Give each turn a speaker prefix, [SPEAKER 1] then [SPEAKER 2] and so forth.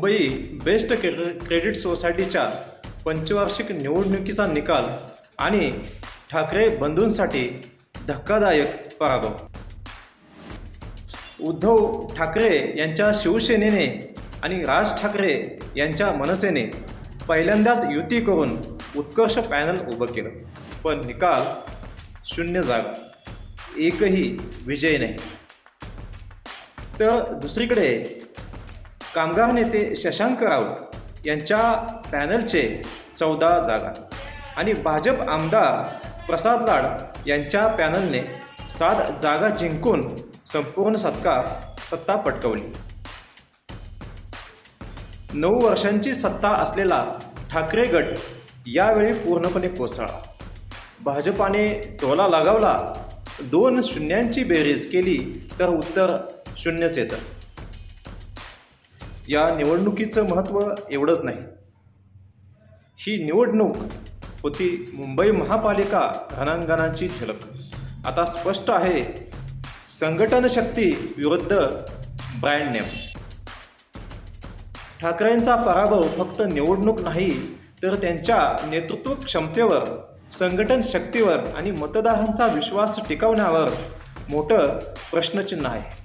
[SPEAKER 1] Mumbai best क्रेड credit सोसायटीच्या पंचवार्षिक निवडणुकीचा निकाल आणि ठाकरे बंधूंसाठी धक्कादायक पराभव. उद्धव ठाकरे यांच्या शिवसेनेने आणि राज ठाकरे यांच्या मनसेने पहिल्यांदाच युती करून उत्कर्ष पॅनल उभं केलं पण निकाल शून्य जागा एकही विजय नाही. तर दुसरीकडे कामगार नेते शशांक राऊत यांच्या पॅनलचे चौदा जागा आणि भाजप आमदार प्रसाद लाड यांच्या पॅनलने सात जागा जिंकून संपूर्ण सत्ता सत्ता पटकवली. नऊ वर्षांची सत्ता असलेला ठाकरे गट यावेळी पूर्णपणे कोसळला. भाजपाने टोला लगावला दोन शून्यांची बेरीज केली तर उत्तर शून्यच येतं. या निवडणुकीचं महत्त्व एवढंच नाही. ही निवडणूक होती मुंबई महापालिका घनांगणाची झलक. आता स्पष्ट आहे संघटन शक्ती विरुद्ध ब्रँड नेम. ठाकरेंचा पराभव फक्त निवडणूक नाही तर त्यांच्या नेतृत्व क्षमतेवर संघटन शक्तीवर आणि मतदारांचा विश्वास टिकवण्यावर मोठं प्रश्नचिन्ह आहे.